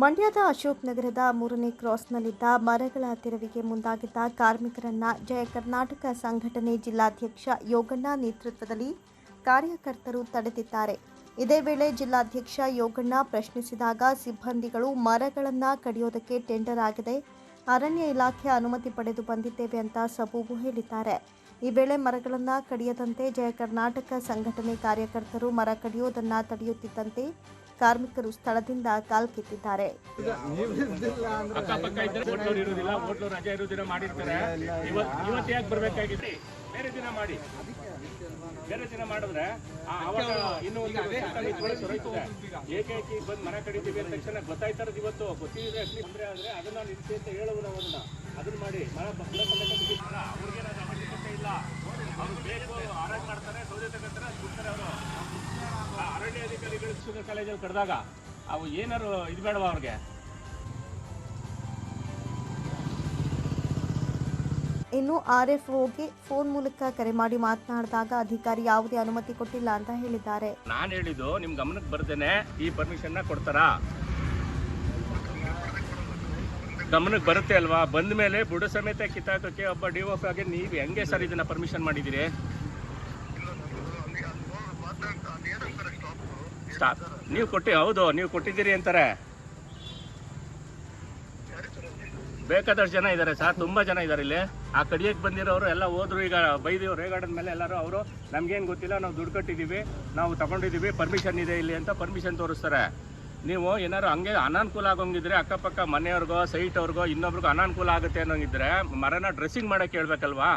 ಮಂಡ್ಯದ ಅಶೋಕ್ ನಗರದ ಮೂರನೇ ಕ್ರಾಸ್ನಲ್ಲಿದ್ದ ಮರಗಳ ತೆರವಿಗೆ ಮುಂದಾಗಿದ್ದ ಕಾರ್ಮಿಕರನ್ನ ಜಯ ಕರ್ನಾಟಕ ಸಂಘಟನೆ ಜಿಲ್ಲಾಧ್ಯಕ್ಷ ಯೋಗಣ್ಣ ನೇತೃತ್ವದಲ್ಲಿ ಕಾರ್ಯಕರ್ತರು ತಡೆದಿದ್ದಾರೆ. ಇದೇ ವೇಳೆ ಜಿಲ್ಲಾಧ್ಯಕ್ಷ ಯೋಗಣ್ಣ ಪ್ರಶ್ನಿಸಿದಾಗ ಸಿಬ್ಬಂದಿಗಳು ಮರಗಳನ್ನು ಕಡಿಯೋದಕ್ಕೆ ಟೆಂಡರ್ ಆಗಿದೆ. ಅರಣ್ಯ ಇಲಾಖೆ ಅನುಮತಿ ಪಡೆದು ಬಂದಿದ್ದೇವೆ ಅಂತ ಸಬೂಬು ಹೇಳಿದ್ದಾರೆ. ಈ ವೇಳೆ ಮರಗಳನ್ನು ಕಡಿಯದಂತೆ ಜಯ ಕರ್ನಾಟಕ ಸಂಘಟನೆ ಕಾರ್ಯಕರ್ತರು ಮರ ಕಡಿಯೋದನ್ನು ತಡೆಯುತ್ತಿದ್ದಂತೆ ಕಾರ್ಮಿಕರು ಸ್ಥಳದಿಂದ ಕಾಲ್ಕಿತ್ತಿದ್ದಾರೆ. ಬೇರೆ ದಿನ ಮಾಡಿದ್ರೆ ಅವಾಗ ಇನ್ನೂ ಒಂದು ದೊರಕುತ್ತೆ. ಬಂದು ಮನೆ ಕಡಿತೀವಿ ಇರೋದು ಇವತ್ತು. ತೊಂದರೆ ಆದ್ರೆ ಅದನ್ನ ಅಂತ ಅದನ್ನ. ಮಾಡಿ ಅವಶ್ಯಕತೆ ಇಲ್ಲ. ಅವ್ರು ಬೇಕು ಮಾಡ್ತಾರೆ ಸೌದೆ ತಗೋತಾರೆ ಅವರು. ಅರಣ್ಯ ಅಧಿಕಾರಿಗಳು ಶುಗರ್ ಕಾಲೇಜಲ್ಲಿ ಕರೆದಾಗ ಅವು ಏನಾರು ಇದು ಬೇಡವಾ ಅವ್ರಿಗೆ? ಇನ್ನು ಆರ್ ಎಫ್ ಓಗೆ ಫೋನ್ ಮೂಲಕ ಕರೆ ಮಾಡಿ ಮಾತನಾಡಿದಾಗ ಅಧಿಕಾರಿ ಯಾವುದೇ ಅನುಮತಿ ಕೊಟ್ಟಿಲ್ಲ ಅಂತ ಹೇಳಿದ್ದಾರೆ. ನಾನು ಹೇಳಿದ್ದು ನಿಮ್ ಗಮನಕ್ಕೆ ಬರ್ತೇನೆ ಈ ಪರ್ಮಿಷನ್ ಕೊಡ್ತಾರಾ? ಗಮನಕ್ಕೆ ಬರುತ್ತೆ ಅಲ್ವಾ? ಬಂದ ಮೇಲೆ ಬುಡ ಸಮೇತ ಕಿತ್ತಾಕಕ್ಕೆ ಒಬ್ಬ ಡಿ ಆಗಿ ನೀವು ಹೆಂಗೆ ಸರ್ ಇದನ್ನ ಪರ್ಮಿಷನ್ ಮಾಡಿದ್ದೀರಿ ಸ್ಟಾಪ್ ನೀವು ಕೊಟ್ಟಿ, ಹೌದು, ನೀವು ಕೊಟ್ಟಿದ್ದೀರಿ ಅಂತಾರೆ. ಬೇಕಾದಷ್ಟು ಜನ ಇದ್ದಾರೆ ಸರ್, ತುಂಬಾ ಜನ ಇದ್ದಾರೆ ಇಲ್ಲಿ. ಆ ಕಡಿಯಕ್ಕೆ ಬಂದಿರೋರು ಎಲ್ಲ ಹೋದ್ರು, ಈಗ ಬೈದಿವ್ ರೇಗಾರ್ಡನ್ ಮೇಲೆ ಎಲ್ಲರೂ ಅವರು, ನಮ್ಗೇನು ಗೊತ್ತಿಲ್ಲ, ನಾವು ದುಡ್ಡು ಕಟ್ಟಿದ್ದೀವಿ, ನಾವು ತಗೊಂಡಿದ್ದೀವಿ ಪರ್ಮಿಷನ್ ಇದೆ ಇಲ್ಲಿ ಅಂತ ಪರ್ಮಿಷನ್ ತೋರಿಸ್ತಾರೆ. ನೀವು ಏನಾದ್ರು ಹಂಗೆ ಅನಾನುಕೂಲ ಆಗೋಂಗಿದ್ರೆ, ಅಕ್ಕಪಕ್ಕ ಮನೆಯವ್ರಿಗೋ ಸೈಟ್ ಅವ್ರಿಗೋ, ಇನ್ನೊಬ್ರಿಗೋ ಅನಾನುಕೂಲ ಆಗುತ್ತೆ ಅನ್ನೋಂಗಿದ್ರೆ, ಮರನ ಡ್ರೆಸ್ಸಿಂಗ್ ಮಾಡಕ್ಕೆ ಹೇಳ್ಬೇಕಲ್ವಾ?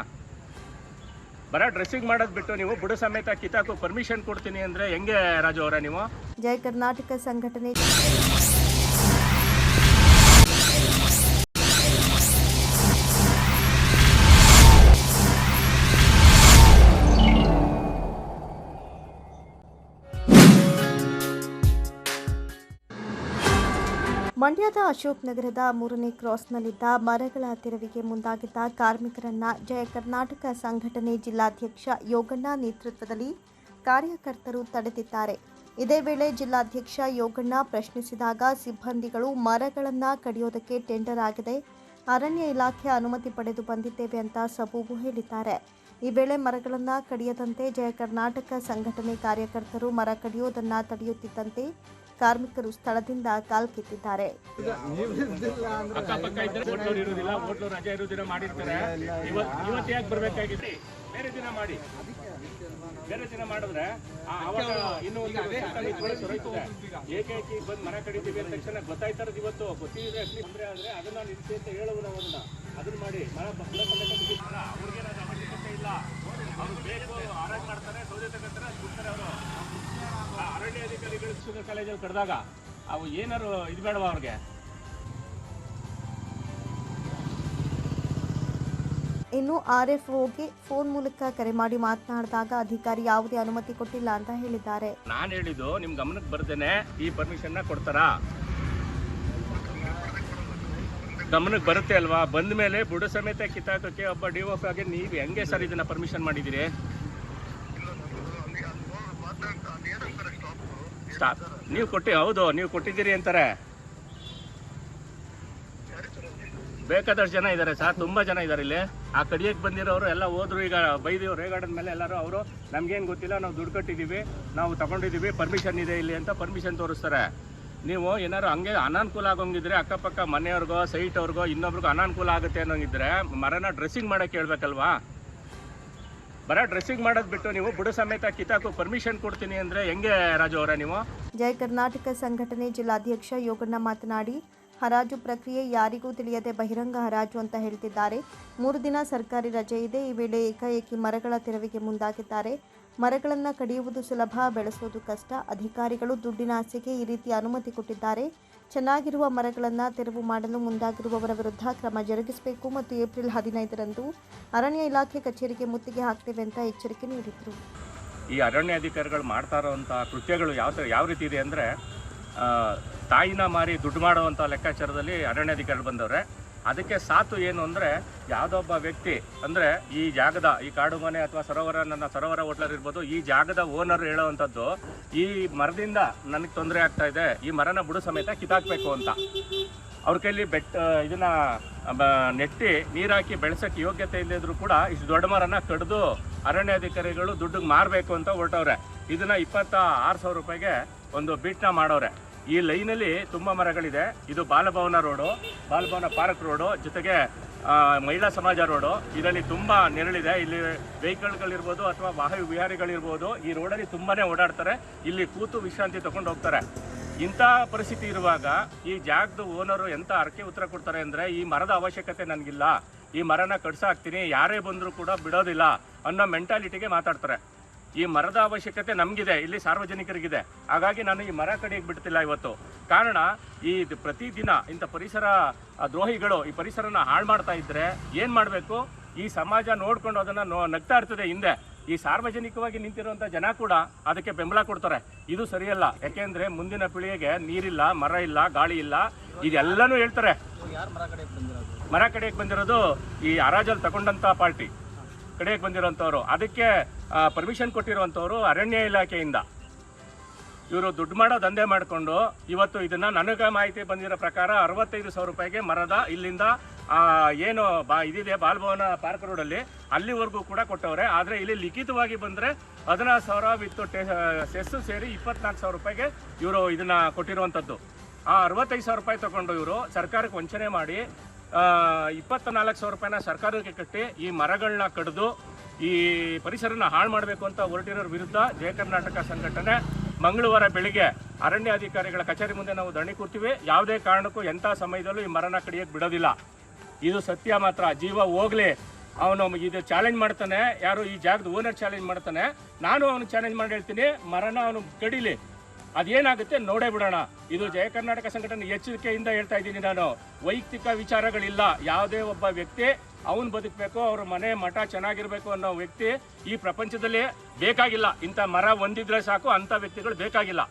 ಬರ ಡ್ರೆಸ್ಸಿಂಗ್ ಮಾಡೋದು ಬಿಟ್ಟು ನೀವು ಬುಡ ಸಮೇತ ಕಿತ್ತಾಕು ಪರ್ಮಿಷನ್ ಕೊಡ್ತೀನಿ ಅಂದ್ರೆ ಹೆಂಗೆ ರಾಜು ಅವರ ನೀವು? ಜಯ ಕರ್ನಾಟಕ ಸಂಘಟನೆ. ಮಂಡ್ಯದ ಅಶೋಕ್ ನಗರದ ಮೂರನೇ ಕ್ರಾಸ್ನಲ್ಲಿದ್ದ ಮರಗಳ ತೆರವಿಗೆ ಮುಂದಾಗಿದ್ದ ಕಾರ್ಮಿಕರನ್ನ ಜಯ ಕರ್ನಾಟಕ ಸಂಘಟನೆ ಜಿಲ್ಲಾಧ್ಯಕ್ಷ ಯೋಗಣ್ಣ ನೇತೃತ್ವದಲ್ಲಿ ಕಾರ್ಯಕರ್ತರು ತಡೆದಿದ್ದಾರೆ. ಇದೇ ವೇಳೆ ಜಿಲ್ಲಾಧ್ಯಕ್ಷ ಯೋಗಣ್ಣ ಪ್ರಶ್ನಿಸಿದಾಗ ಸಿಬ್ಬಂದಿಗಳು ಮರಗಳನ್ನು ಕಡಿಯೋದಕ್ಕೆ ಟೆಂಡರ್ ಆಗಿದೆ. ಅರಣ್ಯ ಇಲಾಖೆ ಅನುಮತಿ ಪಡೆದು ಬಂದಿದ್ದೇವೆ ಅಂತ ಸಬೂಬು ಹೇಳಿದ್ದಾರೆ. ಈ ವೇಳೆ ಮರಗಳನ್ನು ಕಡಿಯದಂತೆ ಜಯ ಕರ್ನಾಟಕ ಸಂಘಟನೆ ಕಾರ್ಯಕರ್ತರು ಮರ ಕಡಿಯೋದನ್ನ ತಡೆಯುತ್ತಿದ್ದಂತೆ ಕಾರ್ಮಿಕರು ಸ್ಥಳದಿಂದ ಕಾಲ್ಕಿತ್ತಿದ್ದಾರೆ. ಮಾಡಿ. ಬೇರೆ ಜನ ಮಾಡಿದ್ರೆ ಆ ಅವಾಗ ಇನ್ನು. ಏಕೈಕಿ ಬಂದು ಮನೆ ಕಡಿತೀವಿ ಅಂದ ತಕ್ಷಣ ಗೊತ್ತಾಯ್ತಾರ ಇವತ್ತು. ಗೊತ್ತಿದೆ ತೊಂದರೆ ಆದ್ರೆ ಅದನ್ನ ನಿಲ್ಸಿ ಅಂತ ಹೇಳುವ ನಾವು ಅದನ್ನ. ಅದನ್ನ ಮಾಡಿ. ಮರ ಅವ್ರಿಗೆ ಅವಶ್ಯಕತೆ ಇಲ್ಲ. ಅವ್ರು ಬೇಕು ಆರಾಮ್ ಮಾಡ್ತಾರೆ ಸೌದೆ ತಗೊಂತಾರೆ ಅದು ಬಿಡ್ತಾರೆ ಅವರು ಅರಣ್ಯ ಅಧಿಕಾರಿಗಳು ಕಾಲೇಜಲ್ಲಿ ಕರೆದಾಗ ಅವು ಏನಾರು ಇದು ಬೇಡವಾ ಅವ್ರಿಗೆ? ಇನ್ನು ಆರ್ ಎಫ್ ಓಗೆ ಫೋನ್ ಮೂಲಕ ಕರೆ ಮಾಡಿ ಮಾತನಾಡಿದಾಗ ಅಧಿಕಾರಿ ಯಾವುದೇ ಅನುಮತಿ ಕೊಟ್ಟಿಲ್ಲ ಅಂತ ಹೇಳಿದ್ದಾರೆ. ನಾನು ಹೇಳಿದ್ದು ನಿಮ್ ಗಮನಕ್ಕೆ ಬರ್ದೇನೆ ಈ ಪರ್ಮಿಷನ್ ಕೊಡ್ತಾರಾ? ಗಮನಕ್ಕೆ ಬರುತ್ತೆ ಅಲ್ವಾ? ಬಂದ ಮೇಲೆ ಬುಡ ಸಮೇತ ಕಿತ್ತಾಕಕ್ಕೆ ಒಬ್ಬ ಡಿ ಒಫ್ ಆಗಿ ನೀವು ಹೆಂಗೆ ಸರ್ ಇದನ್ನ ಪರ್ಮಿಷನ್ ಮಾಡಿದಿರಿ? ಸ್ಟಾಪ್. ನೀವು ಕೊಟ್ಟಿ ಹೌದು ನೀವು ಕೊಟ್ಟಿದ್ದೀರಿ ಅಂತಾರೆ. ಬೇಕಾದಷ್ಟು ಜನ ಇದ್ದಾರೆ ಸರ್, ತುಂಬಾ ಜನ ಇದ್ದಾರೆ ಇಲ್ಲಿ. ಆ ಕಡಿಯಕ್ಕೆ ಬಂದಿರೋರು ಎಲ್ಲ ಹೋದ್ರು, ಈಗ ಬೈದಿವ್ ರೇಗಾರ್ಡನ್ ಮೇಲೆ ಎಲ್ಲರೂ ಅವರು. ನಮ್ಗೇನು ಗೊತ್ತಿಲ್ಲ, ನಾವು ದುಡ್ಡು ಕಟ್ಟಿದ್ದೀವಿ ನಾವು ತಗೊಂಡಿದ್ದೀವಿ ಪರ್ಮಿಷನ್ ಇದೆ ಇಲ್ಲಿ ಅಂತ ಪರ್ಮಿಷನ್ ತೋರಿಸ್ತಾರೆ. ನೀವು ಏನಾದ್ರು ಹಂಗೆ ಅನಾನುಕೂಲ ಆಗೋಂಗಿದ್ರೆ ಅಕ್ಕಪಕ್ಕ ಮನೆಯವ್ರಿಗೋ ಸೈಟ್ ಅವ್ರಿಗೋ, ಇನ್ನೊಬ್ರಿಗೂ ಅನಾನುಕೂಲ ಆಗುತ್ತೆ ಅನ್ನೋಂಗಿದ್ರೆ ಮರನ ಡ್ರೆಸ್ಸಿಂಗ್ ಮಾಡೋಕ್ಕೆ ಹೇಳ್ಬೇಕಲ್ವಾ? ಬರ ಡ್ರೆಸ್ಸಿಂಗ್ ಮಾಡೋದು ಬಿಟ್ಟು ನೀವು ಬುಡ ಸಮೇತ ಕಿತಾಕು ಪರ್ಮಿಷನ್ ಕೊಡ್ತೀನಿ ಅಂದ್ರೆ ಹೆಂಗೆ ರಾಜು ಅವರೇ ನೀವು? ಜಯ ಕರ್ನಾಟಕ ಸಂಘಟನೆ ಜಿಲ್ಲಾಧ್ಯಕ್ಷ ಯೋಗಣ್ಣ ಮಾತನಾಡಿ ಹರಾಜು ಪ್ರಕ್ರಿಯೆ ಯಾರಿಗೂ ತಿಳಿಯದೆ ಬಹಿರಂಗ ಹರಾಜು ಅಂತ ಹೇಳ್ತಿದ್ದಾರೆ. ಮೂರು ದಿನ ಸರ್ಕಾರಿ ರಜೆ ಇದೆ. ಈ ವೇಳೆ ಏಕಾಏಕಿ ಮರಗಳ ತೆರವಿಗೆ ಮುಂದಾಗಿದ್ದಾರೆ. ಮರಗಳನ್ನು ಕಡಿಯುವುದು ಸುಲಭ, ಬೆಳೆಸುವುದು ಕಷ್ಟ. ಅಧಿಕಾರಿಗಳು ದುಡ್ಡಿನ ಆಸೆಗೆ ಈ ರೀತಿ ಅನುಮತಿ ಕೊಟ್ಟಿದ್ದಾರೆ. ಚೆನ್ನಾಗಿರುವ ಮರಗಳನ್ನು ತೆರವು ಮಾಡಲು ಮುಂದಾಗಿರುವವರ ವಿರುದ್ಧ ಕ್ರಮ ಜರುಗಿಸಬೇಕು ಮತ್ತು ಏಪ್ರಿಲ್ ಹದಿನೈದರಂದು ಅರಣ್ಯ ಇಲಾಖೆ ಕಚೇರಿಗೆ ಮುತ್ತಿಗೆ ಹಾಕ್ತೇವೆ ಅಂತ ಎಚ್ಚರಿಕೆ ನೀಡಿದರು. ಈ ಅರಣ್ಯ ಅಧಿಕಾರಿಗಳು ಮಾಡ್ತಾ ಇರೋವಂಥ ಕೃತ್ಯಗಳು ಯಾವ ಯಾವ ರೀತಿ ಇದೆ ಅಂದರೆ ತಾಯಿನ ಮಾರಿ ದುಡ್ಡು ಮಾಡುವಂಥ ಲೆಕ್ಕಾಚಾರದಲ್ಲಿ ಅರಣ್ಯಾಧಿಕಾರಿ ಬಂದವ್ರೆ. ಅದಕ್ಕೆ ಸಾತು ಏನು ಅಂದರೆ ಯಾವುದೊಬ್ಬ ವ್ಯಕ್ತಿ ಅಂದರೆ ಈ ಜಾಗದ ಈ ಕಾಡು ಮನೆ ಅಥವಾ ಸರೋವರ, ನನ್ನ ಸರೋವರ ಹೋಟ್ಲರ್ ಇರ್ಬೋದು, ಈ ಜಾಗದ ಓನರ್ ಹೇಳೋವಂಥದ್ದು, ಈ ಮರದಿಂದ ನನಗೆ ತೊಂದರೆ ಆಗ್ತಾ ಇದೆ, ಈ ಮರನ ಬುಡ ಸಮೇತ ಕಿತ್ತಾಕ್ಬೇಕು ಅಂತ. ಅವ್ರ ಕೈಲಿ ಬೆಟ್ಟ ಇದನ್ನು ನೆಟ್ಟಿ ನೀರಾಕಿ ಬೆಳೆಸೋಕ್ಕೆ ಯೋಗ್ಯತೆ ಇಲ್ಲದಿದ್ರು ಕೂಡ ಇಷ್ಟು ದೊಡ್ಡ ಮರನ ಕಡಿದು ಅರಣ್ಯಾಧಿಕಾರಿಗಳು ದುಡ್ಡಿಗೆ ಮಾರಬೇಕು ಅಂತ ಹೊರಟವ್ರೆ. ಇದನ್ನು ಇಪ್ಪತ್ತ ಆರು ಸಾವಿರ ರೂಪಾಯಿಗೆ ಒಂದು ಬೀಟ್ನ ಮಾಡವ್ರೆ. ಈ ಲೈನಲ್ಲಿ ತುಂಬ ಮರಗಳಿದೆ. ಇದು Balabhavan road, Balabhavan park road, ಜೊತೆಗೆ ಮಹಿಳಾ ಸಮಾಜ ರೋಡು. ಇದರಲ್ಲಿ ತುಂಬ ನೆರಳಿದೆ. ಇಲ್ಲಿ ವೆಹಿಕಲ್ಗಳಿರ್ಬೋದು ಅಥವಾ ವಾಹನ ವಿಹಾರಿಗಳಿರ್ಬೋದು, ಈ ರೋಡಲ್ಲಿ ತುಂಬಾನೇ ಓಡಾಡ್ತಾರೆ. ಇಲ್ಲಿ ಕೂತು ವಿಶ್ರಾಂತಿ ತಗೊಂಡು ಹೋಗ್ತಾರೆ. ಇಂಥ ಪರಿಸ್ಥಿತಿ ಇರುವಾಗ ಈ ಜಾಗದ ಓನರು ಎಂತ ಅರ್ಕೆ ಉತ್ತರ ಕೊಡ್ತಾರೆ ಅಂದ್ರೆ, ಈ ಮರದ ಅವಶ್ಯಕತೆ ನನಗಿಲ್ಲ. ಈ ಮರನ ಕಡ್ಸಾಕ್ತೀನಿ. ಯಾರೇ ಬಂದರೂ ಕೂಡ ಬಿಡೋದಿಲ್ಲ ಅನ್ನೋ ಮೆಂಟಾಲಿಟಿಗೆ ಮಾತಾಡ್ತಾರೆ. ಈ ಮರದ ಅವಶ್ಯಕತೆ ನಮಗಿದೆ, ಇಲ್ಲಿ ಸಾರ್ವಜನಿಕರಿಗಿದೆ. ಹಾಗಾಗಿ ನಾನು ಈ ಮರ ಕಡಿಯಕ್ಕೆ ಬಿಡ್ತಿಲ್ಲ ಇವತ್ತು. ಕಾರಣ, ಈ ಪ್ರತಿದಿನ ಇಂಥ ಪರಿಸರ ದ್ರೋಹಿಗಳು ಈ ಪರಿಸರನ ಹಾಳು ಮಾಡ್ತಾ ಇದ್ರೆ ಏನು ಮಾಡಬೇಕು? ಈ ಸಮಾಜ ನೋಡ್ಕೊಂಡು ಅದನ್ನ ನೋ, ನಗ್ತಾ ಇರ್ತದೆ ಹಿಂದೆ. ಈ ಸಾರ್ವಜನಿಕವಾಗಿ ನಿಂತಿರುವಂಥ ಜನ ಕೂಡ ಅದಕ್ಕೆ ಬೆಂಬಲ ಕೊಡ್ತಾರೆ. ಇದು ಸರಿಯಲ್ಲ. ಯಾಕೆಂದ್ರೆ ಮುಂದಿನ ಪೀಳಿಗೆಗೆ ನೀರಿಲ್ಲ, ಮರ ಇಲ್ಲ, ಗಾಳಿ ಇಲ್ಲ. ಇದೆಲ್ಲನೂ ಹೇಳ್ತಾರೆ. ಮರ ಕಡೆಗೆ ಬಂದಿರೋದು ಈ ಹರಾಜಲ್ಲಿ ತಗೊಂಡಂತ ಪಾರ್ಟಿ. ಕಡೆಗೆ ಬಂದಿರೋಂಥವ್ರು. ಅದಕ್ಕೆ ಪರ್ಮಿಷನ್ ಕೊಟ್ಟಿರುವಂಥವ್ರು ಅರಣ್ಯ ಇಲಾಖೆಯಿಂದ. ಇವರು ದುಡ್ಡು ಮಾಡೋ ದಂಧೆ ಮಾಡಿಕೊಂಡು ಇವತ್ತು ಇದನ್ನ ನನಗೆ ಮಾಹಿತಿ ಬಂದಿರೋ ಪ್ರಕಾರ ಅರವತ್ತೈದು ಸಾವಿರ ರೂಪಾಯಿಗೆ ಮರದ ಇಲ್ಲಿಂದ ಏನು ಬಾ, ಇದಿದೆ ಬಾಲ್ಭವನ ಪಾರ್ಕ್ ರೋಡಲ್ಲಿ ಅಲ್ಲಿವರೆಗೂ ಕೂಡ ಕೊಟ್ಟವ್ರೆ. ಆದರೆ ಇಲ್ಲಿ ಲಿಖಿತವಾಗಿ ಬಂದರೆ ಹದಿನಾರು ಸಾವಿರ ವಿತ್ ಸೆಸ್ಸು ಸೇರಿ ಇಪ್ಪತ್ನಾಲ್ಕು ಸಾವಿರ ರೂಪಾಯಿಗೆ ಇವರು ಇದನ್ನ ಕೊಟ್ಟಿರುವಂಥದ್ದು. ಆ ಅರವತ್ತೈದು ಸಾವಿರ ರೂಪಾಯಿ ತಗೊಂಡು ಇವರು ಸರ್ಕಾರಕ್ಕೆ ವಂಚನೆ ಮಾಡಿ ಇಪ್ಪತ್ತ ನಾಲ್ಕು ಸಾವಿರ ರೂಪಾಯಿನ ಸರ್ಕಾರಕ್ಕೆ ಕಟ್ಟಿ ಈ ಮರಗಳನ್ನ ಕಡಿದು ಈ ಪರಿಸರನ ಹಾಳು ಮಾಡಬೇಕು ಅಂತ ಹೊರಟಿರೋರ ವಿರುದ್ಧ ಜಯ ಕರ್ನಾಟಕ ಸಂಘಟನೆ ಮಂಗಳವಾರ ಬೆಳಿಗ್ಗೆ ಅರಣ್ಯಾಧಿಕಾರಿಗಳ ಕಚೇರಿ ಮುಂದೆ ನಾವು ಧರಣಿ ಕೂರ್ತೀವಿ. ಯಾವುದೇ ಕಾರಣಕ್ಕೂ ಎಂಥ ಸಮಯದಲ್ಲೂ ಈ ಮರನ ಕಡಿಯೋಕ್ಕೆ ಬಿಡೋದಿಲ್ಲ. ಇದು ಸತ್ಯ ಮಾತ್ರ. ಜೀವ ಹೋಗ್ಲಿ. ಅವನು ಇದು ಚಾಲೆಂಜ್ ಮಾಡ್ತಾನೆ. ಯಾರು ಈ ಜಾಗದ ಓನರ್ ಚಾಲೆಂಜ್ ಮಾಡ್ತಾನೆ. ನಾನು ಅವನು ಚಾಲೆಂಜ್ ಮಾಡಿ ಹೇಳ್ತೀನಿ. ಮರನ ಅವನು ಕಡಿಲಿ. ಅದೇನಾಗುತ್ತೆ ನೋಡೇ ಬಿಡೋಣ. ಇದು ಜಯ ಕರ್ನಾಟಕ ಸಂಘಟನೆ ಎಚ್ಚರಿಕೆಯಿಂದ ಹೇಳ್ತಾ ಇದ್ದೀನಿ ನಾನು. ವೈಯಕ್ತಿಕ ವಿಚಾರಗಳಿಲ್ಲ. ಯಾವುದೇ ಒಬ್ಬ ವ್ಯಕ್ತಿ ಅವನು ಬದುಕಬೇಕು, ಅವ್ರ ಮನೆ ಮಠ ಚೆನ್ನಾಗಿರ್ಬೇಕು ಅನ್ನೋ ವ್ಯಕ್ತಿ ಈ ಪ್ರಪಂಚದಲ್ಲಿ ಬೇಕಾಗಿಲ್ಲ. ಇಂಥ ಮರ ಒಂದಿದ್ರೆ ಸಾಕು, ಅಂಥ ವ್ಯಕ್ತಿಗಳು ಬೇಕಾಗಿಲ್ಲ.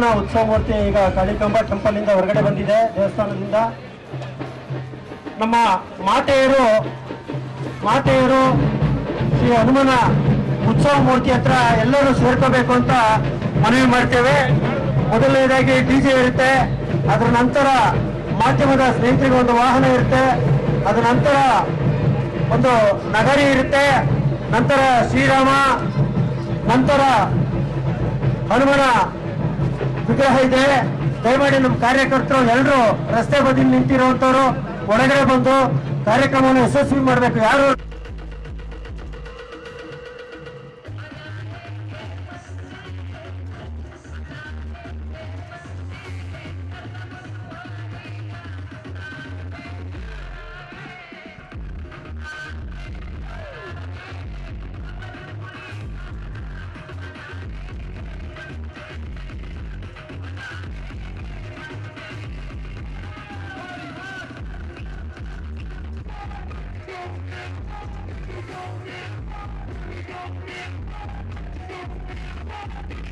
ಹನುಮಾನ ಉತ್ಸವ ಮೂರ್ತಿ ಈಗ ಕಳಿಕಂಬ ಟೆಂಪಲ್ ಇಂದ ಹೊರಗಡೆ ಬಂದಿದೆ, ದೇವಸ್ಥಾನದಿಂದ. ನಮ್ಮ ಮಾತೆಯರು ಮಾತೆಯರು ಶ್ರೀ ಹನುಮನ ಉತ್ಸವ ಮೂರ್ತಿ ಹತ್ರ ಎಲ್ಲರೂ ಸೇರ್ಕೋಬೇಕು ಅಂತ ಮನವಿ ಮಾಡ್ತೇವೆ. ಮೊದಲನೇದಾಗಿ ಡಿ ಜೆ ಇರುತ್ತೆ, ಅದರ ನಂತರ ಮಾಧ್ಯಮದ ಸ್ನೇಹಿತರಿಗೆ ಒಂದು ವಾಹನ ಇರುತ್ತೆ, ಅದರ ನಂತರ ಒಂದು ನಗರಿ ಇರುತ್ತೆ, ನಂತರ ಶ್ರೀರಾಮ, ನಂತರ ಹನುಮನ ವಿಗ್ರಹ ಇದೆ. ದಯಮಾಡಿ ನಮ್ಮ ಕಾರ್ಯಕರ್ತರು ಎಲ್ಲರೂ ರಸ್ತೆ ಬದಿ ನಿಂತಿರುವಂತವ್ರು, ಒಳಗಡೆ ಬಂದು ಕಾರ್ಯಕ್ರಮವನ್ನು ಯಶಸ್ವಿ ಮಾಡಬೇಕು. ಯಾರು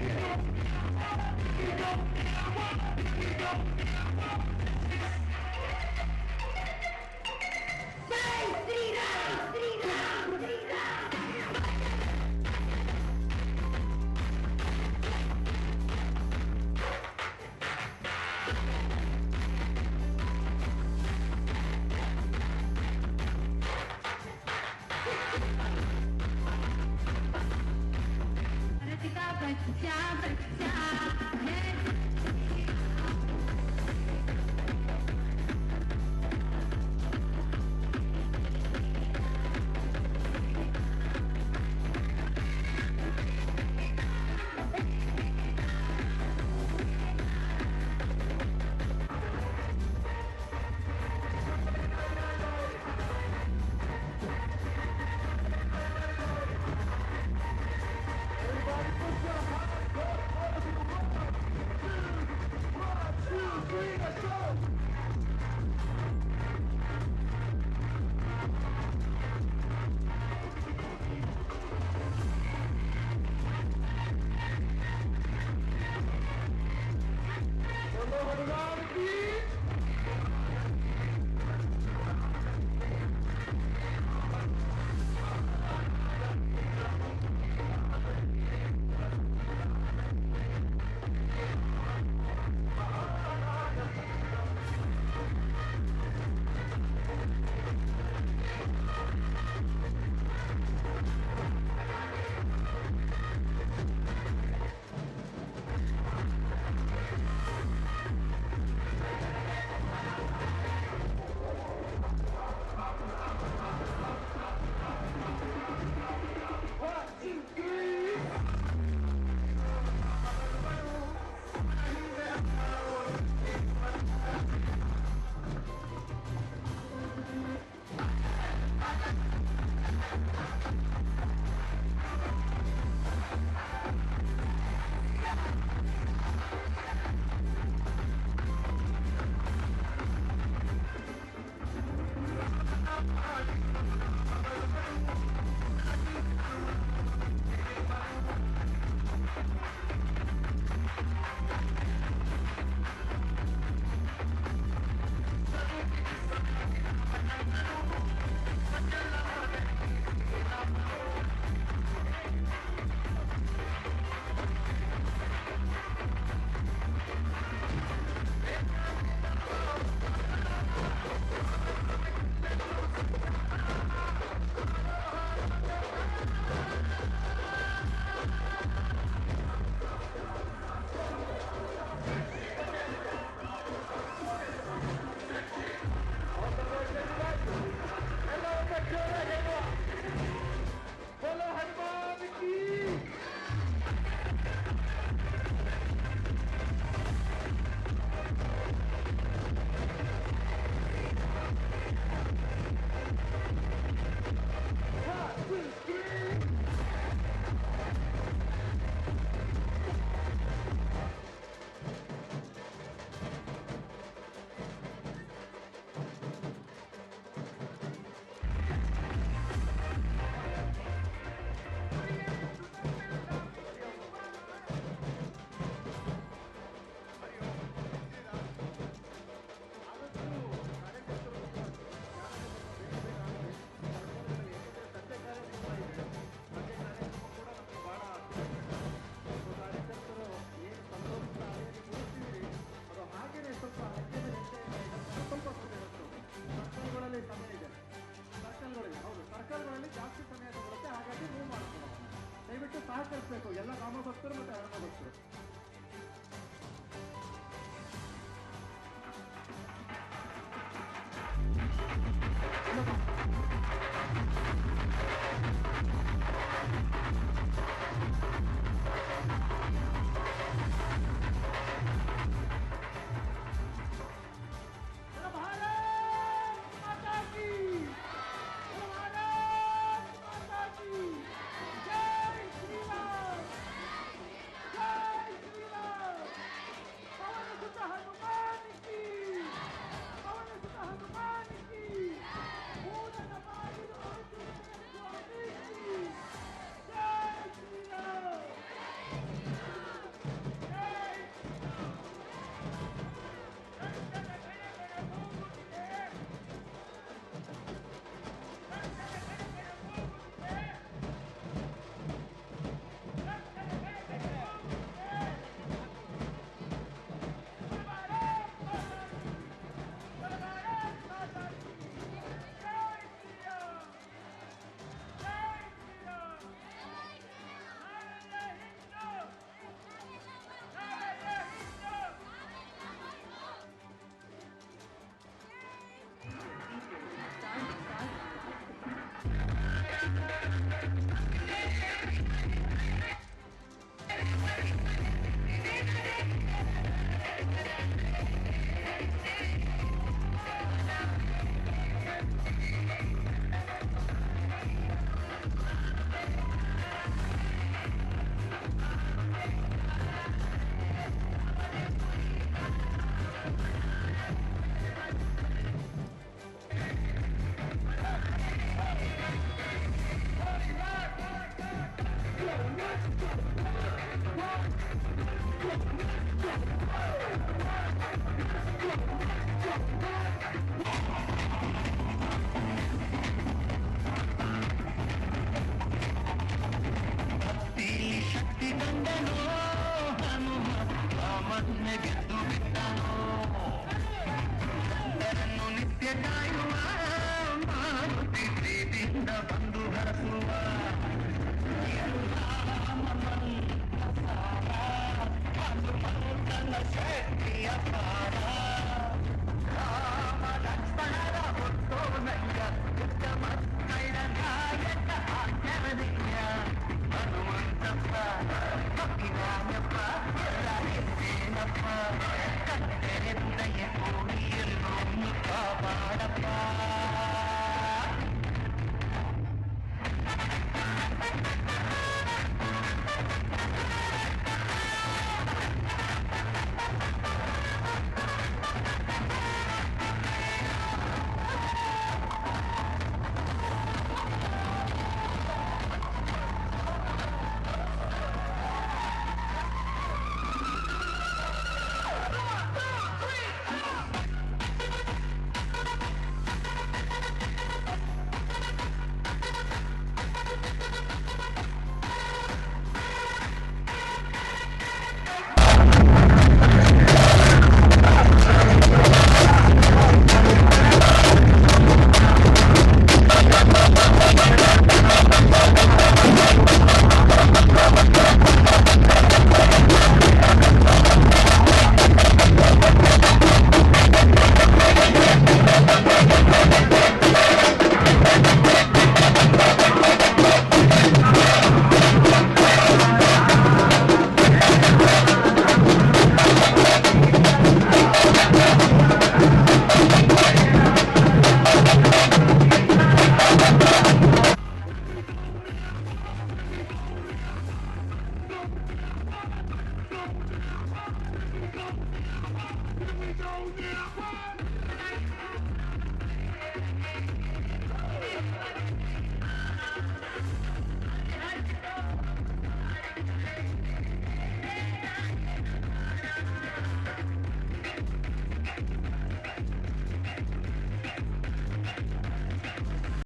Yeah.